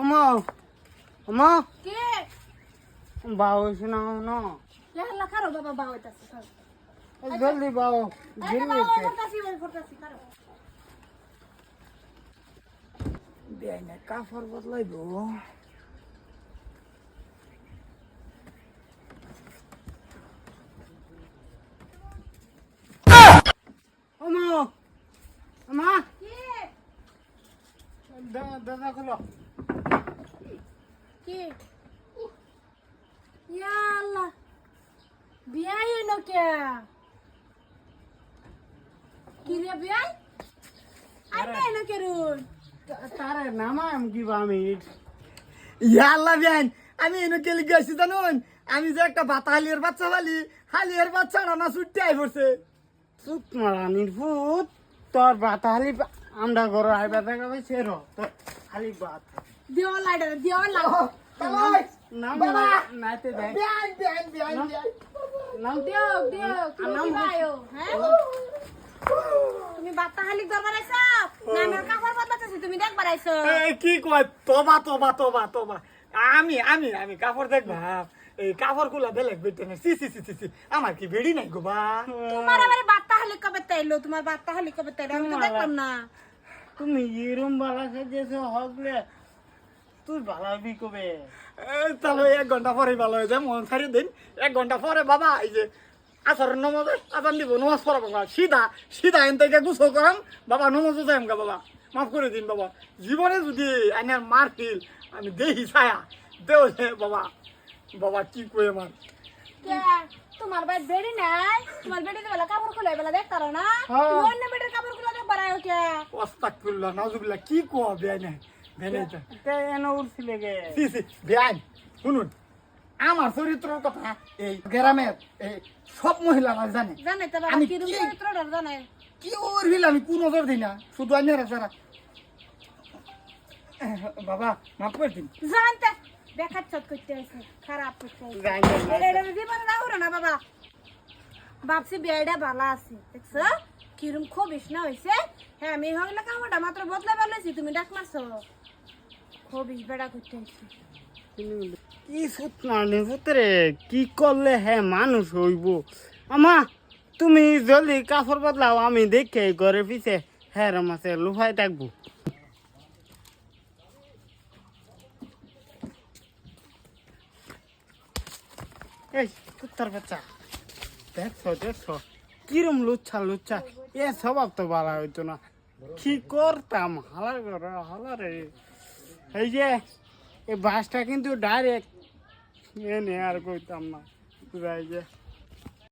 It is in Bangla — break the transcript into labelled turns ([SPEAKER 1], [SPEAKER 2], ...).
[SPEAKER 1] আমা আমা
[SPEAKER 2] কে?
[SPEAKER 1] বাও শোনা না
[SPEAKER 2] লেখালা খারো বাবা হইতাছে খারো।
[SPEAKER 1] জলদি বাও
[SPEAKER 2] খারো।
[SPEAKER 1] বেনে কাপড় বদলাইব। আমা
[SPEAKER 2] কে?
[SPEAKER 1] দাদা খোলো।
[SPEAKER 2] কে? ইয়া আল্লাহ। বিয়াই এনো কে? কি রে বিয়াই? এনো কে রুন
[SPEAKER 1] তারে নামাম কি আমি?
[SPEAKER 3] ইয়াল্লা বেন আমি এনে কেলি গেছি জানুন? আমি যে একটা বাতা হালিয়ার বাচ্চা বালি হালিয়ার বাচ্চাটা না ছুটতে আই পড়ছে।
[SPEAKER 1] চুপ মারানির ফুট তোর বাতা হালি আমরা ঘর আইবা দেখা পাইছে র তোর খালি বাত। নাম নাম
[SPEAKER 2] দিও দিও
[SPEAKER 1] আনাম
[SPEAKER 2] দিবায়ো হ্যাঁ তুমি বাত্তা হালি দরবার আইছো না আমার কাপড় বদলাতেছি তুমি দেখবার আইছো
[SPEAKER 3] এই কি কয়? তোবা তোবা তোবা তোবা। আমি আমি আমি কাপড় দেখবা এই কাপড়গুলা বেলেগ বেটে না। সি সি সি সি আমার কি বেড়ি নাই গো বা?
[SPEAKER 2] তোমার আবার বাত্তা হালি কবে তাইলো? তোমার বাত্তা হালি কবে তাইলো? আমি তো দেখলাম না।
[SPEAKER 1] তুমি এরম বালা সাজিয়েছ হকলে তুই কবে?
[SPEAKER 3] এই তাহলে এক ঘণ্টা পরে ভালো হয়ে যায় মন ছাড়িয়ে দিন। এক ঘণ্টা পরে বাবা এই যে আসর নমাজে আজান দিব নমাজ পড়াবো না। সিধা সিধা এন থেকে গুছো করাম বাবা নমাজ যাইম গা বাবা। মাফ করে দিন বাবা। জীবনে যদি আইনার মার ফিল আমি দেখি ছায়া। দেও বাবা বাবা কি কই আমার?
[SPEAKER 2] কে? তোমার ভাই বেড়ি নাই? তোমার বেড়ি বেলা কাপড় খুলে বেলা দেখ তারো না।
[SPEAKER 1] হ্যাঁ।
[SPEAKER 2] তুমি অন্য বেড়ির কাপড় খুলে দেখবার আইও কে
[SPEAKER 3] ওস্তাক করল নাজুবিল্লা কি কো বেআইনে বেআইনে
[SPEAKER 1] তে এনে উঠছিলে গে?
[SPEAKER 3] সি সি বেআইন শুনুন। আমার চরিত্রের কথা এই গ্রামের এই সব মহিলারা জানে।
[SPEAKER 2] জানে তো বাবা কি চরিত্রটা জানে?
[SPEAKER 3] কি ওর হিল আমি কোন নজর দিই না। শুধু আইনারা সারা বাবা মাফ করে দিন।
[SPEAKER 2] জানতে দেখাচ্ছত করতে আছে খারাপ করতে আছে।
[SPEAKER 1] না।
[SPEAKER 2] জীবনে না না বাবা? ভাবছি বিয়েটা ভালো আছে দেখছ? কিরম খবিস না হয়েছে হ্যাঁ আমি হলে কামড়টা মাত্র বদলা পেলেছি তুমি ডাক মারছো। খবিস বেড়া করতে
[SPEAKER 1] কি সুত মারনি পুতরে কি করলে হ্যাঁ মানুষ হইব? আমা, তুমি জলদি কাপড় বদলাও, আমি দেখে ঘরে পিছে হ্যাঁ মাসে লুফাই থাকব। এই, কুত্তার বাচ্চা। দেখছ দেখছ, কিরম লুচ্ছা লুচ্ছা। এ স্বভাব তো ভালো হইতো না। কি করতাম? হালার ঘর, হালারে। এই যে এই বাসটা কিন্তু ডাইরেক্ট এনে আর কইতাম না। যাই যে।